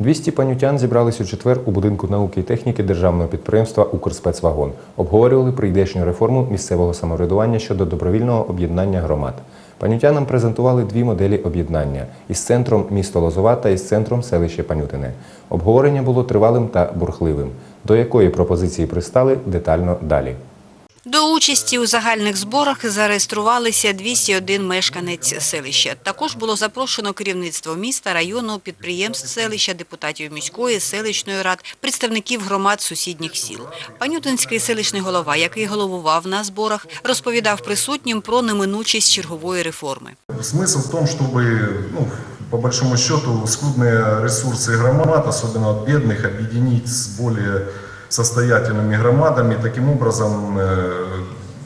200 панютян зібрались у четвер у будинку науки і техніки державного підприємства Укрспецвагон. Обговорювали прийдешню реформу місцевого самоврядування щодо добровільного об'єднання громад. Панютянам презентували дві моделі об'єднання із центром місто Лозова та із центром селище Панютине. Обговорення було тривалим та бурхливим. До якої пропозиції пристали детально далі. До участі у загальних зборах зареєструвалися 201 мешканець селища. Також було запрошено керівництво міста, району, підприємств селища, депутатів міської, селищної рад, представників громад сусідніх сіл. Панютинський селищний голова, який головував на зборах, розповідав присутнім про неминучість чергової реформи. Смысл в том, чтобы, ну, по большому счету, скудные ресурсы громад, особенно от бедных, объединить с более состоятельными громадами. Таким образом, э,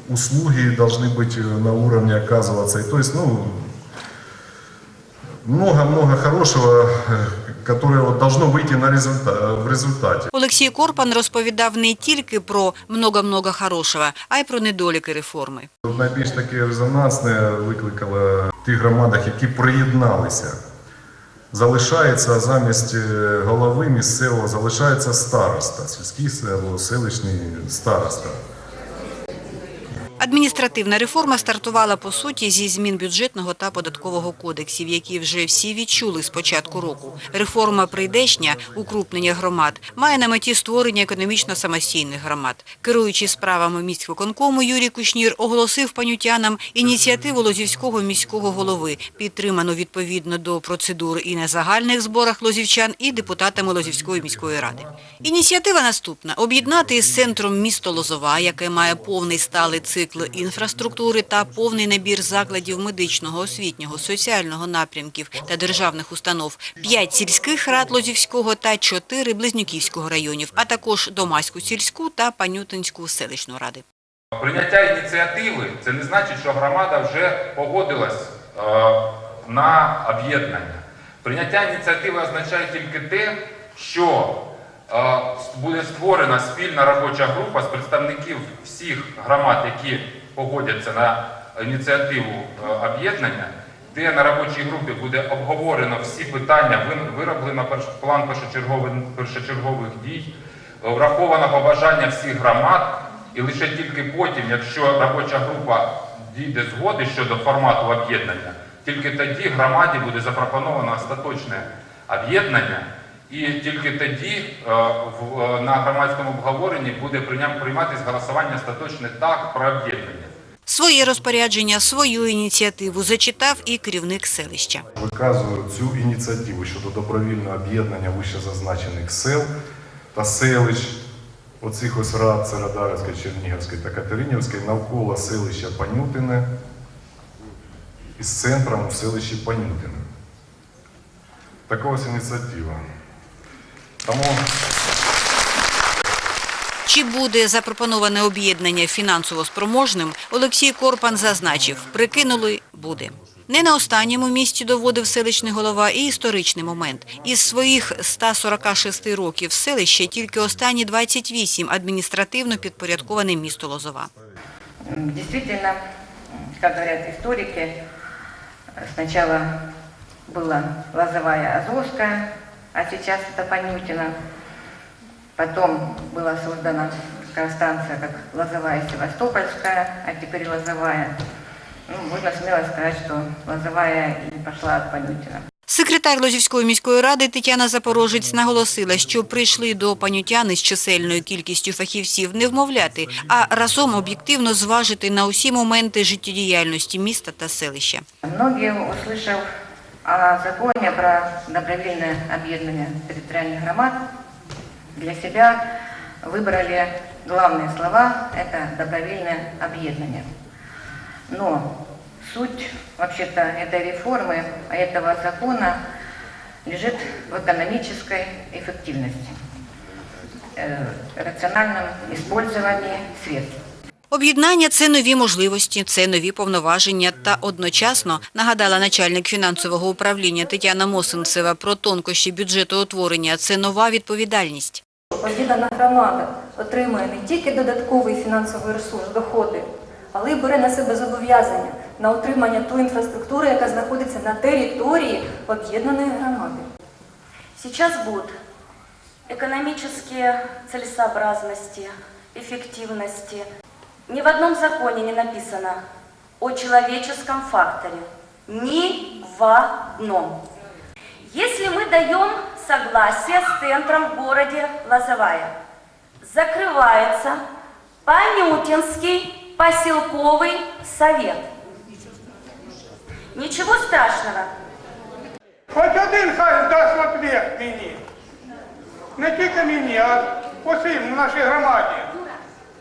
услуги должны быть на уровне оказываться. И то есть, ну, много-много хорошего, э, которое вот должно выйти на результа- в результате. Олексій Корпан розповідав не тільки про много-много хорошого, а й про недоліки реформи. Найбільш таке резонансне викликало в тих громадах, які приєдналися. Залишається замість е, голови місцевого, залишається староста, сільський село, селищний староста. Адміністративна реформа стартувала по суті зі змін бюджетного та податкового кодексів, які вже всі відчули з початку року. Реформа прийдешня, укрупнення громад, має на меті створення економічно самостійних громад. Керуючий справами міськвиконкому Юрій Кушнір оголосив панютянам ініціативу Лозівського міського голови, підтриману відповідно до процедур і на загальних зборах лозівчан, і депутатами Лозівської міської ради. Ініціатива наступна – об'єднати із центром місто Лозова, яке має повний сталий цикл інфраструктури та повний набір закладів медичного, освітнього, соціального напрямків та державних установ, п'ять сільських рад Лозівського та чотири Близнюківського районів, а також Домаську сільську та Панютинську селищну ради. Прийняття ініціативи це не значить, що громада вже погодилась е, на об'єднання. Прийняття ініціативи означає тільки те, що буде створена спільна робоча група з представників всіх громад, які погодяться на ініціативу е, об'єднання, де на робочій групі буде обговорено всі питання, вироблено план першочергових, першочергових дій, е, враховано побажання всіх громад, і лише тільки потім, якщо робоча група дійде згоди щодо формату об'єднання, тільки тоді громаді буде запропоновано остаточне об'єднання, і тільки тоді е, е, на громадському обговоренні буде прийматись голосування остаточне так про об'єднання. Своє розпорядження, свою ініціативу зачитав і керівник селища. Виказую цю ініціативу щодо добровільного об'єднання вищезазначених сел та селищ, оцих ось рад Царадарівської, Чернігівської та Катеринівської навколо селища Панютине із центром у селищі Панютине. Така ось ініціатива. Тому Чи буде запропоноване об'єднання фінансово спроможним, Олексій Корпан зазначив, прикинули – буде. Не на останньому місці доводив селищний голова і історичний момент. Із своїх 146 років селище тільки останні 28 адміністративно підпорядковане місто Лозова. М, Действительно, м, как говорят историки, сначала была Лозовая Азовская, а сейчас это Панютина. Потом была создана такая станция, как Лозовая Севастопольская, а теперь Лозовая. Ну, можно смело сказать, что Лозовая и пошла от Панютина. Секретар Лозівської міської ради Тетяна Запорожець наголосила, що прийшли до панютяни з чисельною кількістю фахівців не вмовляти, а разом об'єктивно зважити на усі моменти життєдіяльності міста та селища. Многие, услышав о законе про добровольное объединение территориальных громад, для себя выбрали главные слова – это добровольное объединение. Но суть вообще-то этой реформы, этого закона лежит в экономической эффективности, э, рациональном использовании средств. Об'єднання – це нові можливості, це нові повноваження та одночасно, нагадала начальник фінансового управління Тетяна Мосинцева про тонкощі бюджетоутворення – це нова відповідальність. Об'єднана громада отримує не тільки додатковий фінансовий ресурс, доходи, але й бере на себе зобов'язання на утримання тої інфраструктури, яка знаходиться на території об'єднаної громади. Сейчас будут экономические целесообразности, эффективности. Ни в одном законе не написано о человеческом факторе. Ни в одном. Если мы даем согласие с центром в городе Лозовая, закрывается Панютинский поселковый совет. Ничего страшного. Хоч один хай дасть ответ мені. Не тільки мені, а усім в нашій громаді.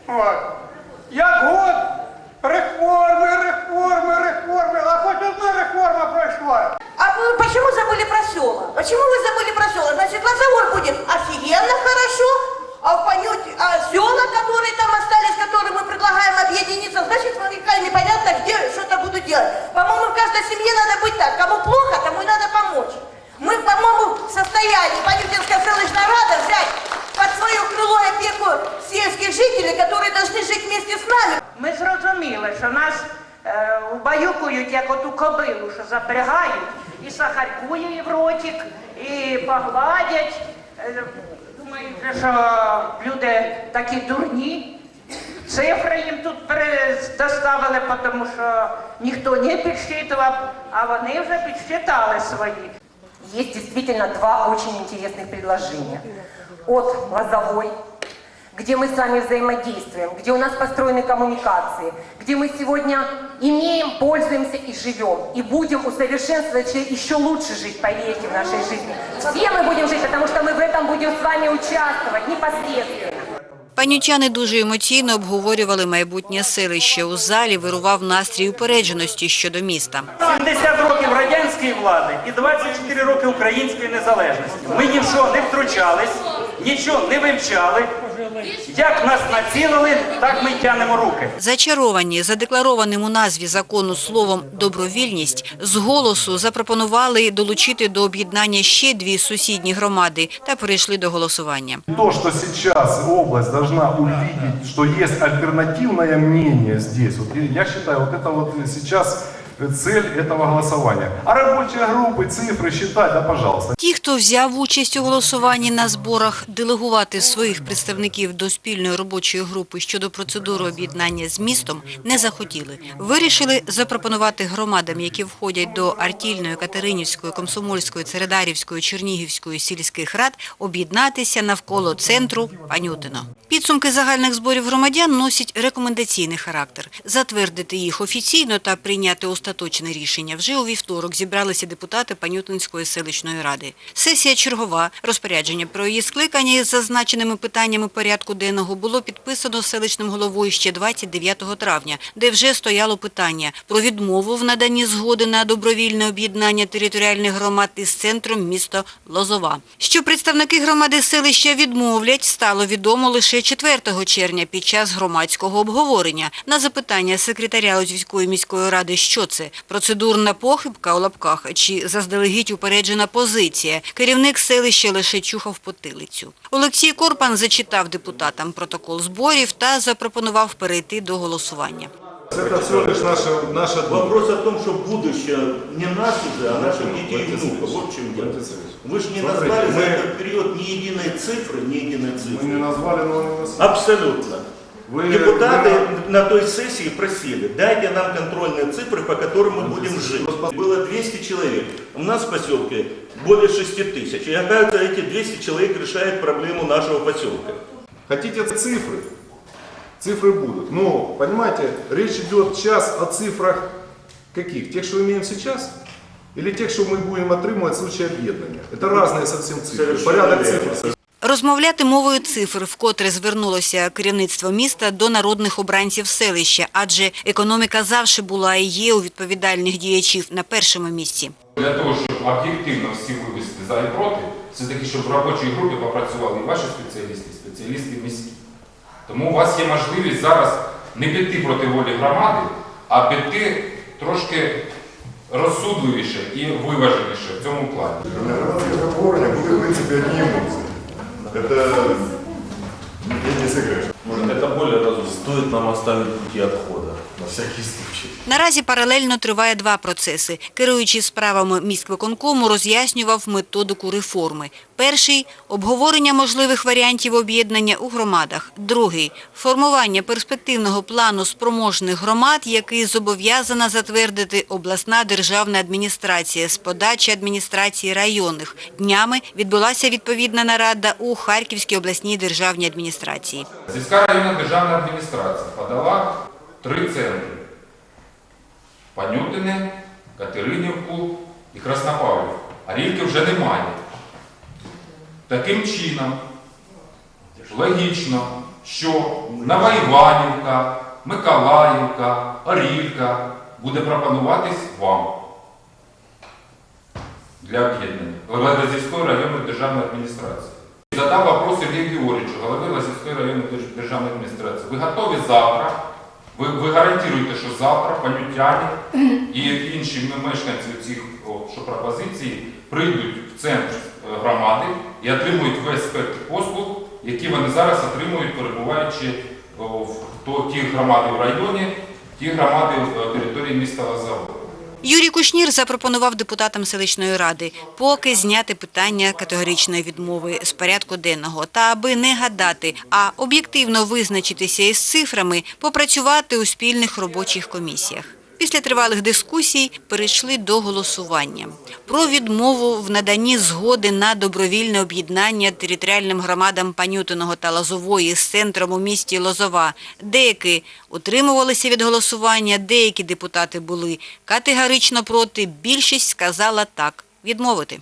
От. Як год реформи, реформи, реформи, а хоч одна реформа пройшла. А вы почему забыли про села? Почему вы забыли про села? Значит, Лозовор будет офигенно хорошо, а в Понюте, а села, которые там остались, которые мы предлагаем объединиться, значит, запрягають, і сахарку її в ротик, і погладять. Е, думають, що люди такі дурні. Цифри їм тут доставили, тому що ніхто не підсчитував, а вони вже підсчитали свої. Есть действительно два очень интересных предложения. От Лозовой, где мы с вами взаимодействуем, где у нас построены коммуникации, где мы сегодня имеем, пользуемся и живем. И будем усовершенствовать и еще лучше жить, поверьте, в нашей жизни. Все мы будем жить, потому что мы в этом будем с вами участвовать непосредственно. Панютяни дуже емоційно обговорювали майбутнє селище. У залі вирував настрій упередженості щодо міста. 70 років радянської влади і 24 роки української незалежності. Ми ні в що не втручались, нічого не вивчали. Як нас націлили, так ми тянемо руки. Зачаровані задекларованим у назві закону словом «добровільність» з голосу запропонували долучити до об'єднання ще дві сусідні громади та перейшли до голосування. То, что сейчас область должна увидеть, что есть альтернативное мнение здесь, вот я считаю, вот это вот сейчас цель этого голосования. А рабочие группы, цифры считать, да, пожалуйста. Ті, хто взяв участь у голосуванні на зборах, делегувати своїх представників до спільної робочої групи щодо процедури об'єднання з містом не захотіли. Вирішили запропонувати громадам, які входять до Артільної, Катеринівської, Комсомольської, Цередарівської, Чернігівської сільських рад, об'єднатися навколо центру Панютино. Підсумки загальних зборів громадян носять рекомендаційний характер. Затвердити їх офіційно та прийняти остаточне рішення вже у вівторок зібралися депутати Панютинської селищної ради. Сесія чергова. Розпорядження про її скликання із зазначеними питаннями порядку денного було підписано селищним головою ще 29 травня, де вже стояло питання про відмову в наданні згоди на добровільне об'єднання територіальних громад із центром міста Лозова. Що представники громади селища відмовлять, стало відомо лише 4 червня під час громадського обговорення. На запитання секретаря Лозівської міської ради, що це – процедурна похибка у лапках чи заздалегідь упереджена позиція, керівник селища лише чухав потилицю. Олексій Корпан зачитав депутатам протокол зборів та запропонував перейти до голосування. Это всего лишь наша, наша Вопрос о том, что будущее не нас уже, а наших детей и внуков. Вот в чем дело. Вы же не Смотрите, назвали за мы- этот период ни единой цифры, ни единой Мы цифры. не назвали, но у нас... Абсолютно. Вы- Депутаты вы на той сессии просили, дайте нам контрольные цифры, по которым мы будем жить. Было 200 человек. У нас в поселке более 6 тысяч. И оказывается, эти 200 человек решают проблему нашего поселка. Хотите цифры? Цифры будут. Но, понимаете, речь идет сейчас о цифрах каких? Тех, что имеем сейчас? Или тех, что мы будем отримывать в случае объединения? Это разные совсем цифры. Совершенно Порядок верно. цифр. Розмовляти мовою цифр, вкотре звернулося керівництво міста до народних обранців селища, адже економіка завжди була і є у відповідальних діячів на першому місці. Для того, щоб об'єктивно всі вивести за і проти, все-таки, щоб в робочій групі попрацювали і ваші спеціалісти, і спеціалісти міські. Тому у вас є можливість зараз не піти проти волі громади, а піти трошки розсудливіше і виваженіше в цьому плані. Громадское обговорение были, в принципе, одни эмоции. Это не секрет. Может, это более разумно. Стоит нам оставить пути отхода. На всякий случай. Наразі паралельно триває два процеси. Керуючий справами міськвиконкому роз'яснював методику реформи. Перший – обговорення можливих варіантів об'єднання у громадах. Другий – формування перспективного плану спроможних громад, який зобов'язана затвердити обласна державна адміністрація з подачі адміністрації районних. Днями відбулася відповідна нарада у Харківській обласній державній адміністрації. Сільська районна державна адміністрація подала три центри. Панютине, Катеринівку і Краснопавлівку. А рільки вже немає. Таким чином, логічно, що Новоіванівка, Миколаївка, Орілька буде пропонуватись вам для об'єднання Лазівської районної державної адміністрації. Задав вопрос Сергію Георгійовичу, голови Лазівської районної державної адміністрації. Ви готові завтра? Ви, ви гарантуєте, що завтра панютяні і інші мешканці цих що пропозицій прийдуть в центр е, громади і отримують весь спектр послуг, які вони зараз отримують, перебуваючи в то, ті громади в районі, ті громади в е, території міста Лазового. Юрій Кушнір запропонував депутатам селищної ради поки зняти питання категоричної відмови з порядку денного та аби не гадати, а об'єктивно визначитися із цифрами, попрацювати у спільних робочих комісіях. Після тривалих дискусій перейшли до голосування. Про відмову в наданні згоди на добровільне об'єднання територіальним громадам Панютиного та Лозової з центром у місті Лозова. Деякі утримувалися від голосування, деякі депутати були категорично проти, більшість сказала так – відмовити.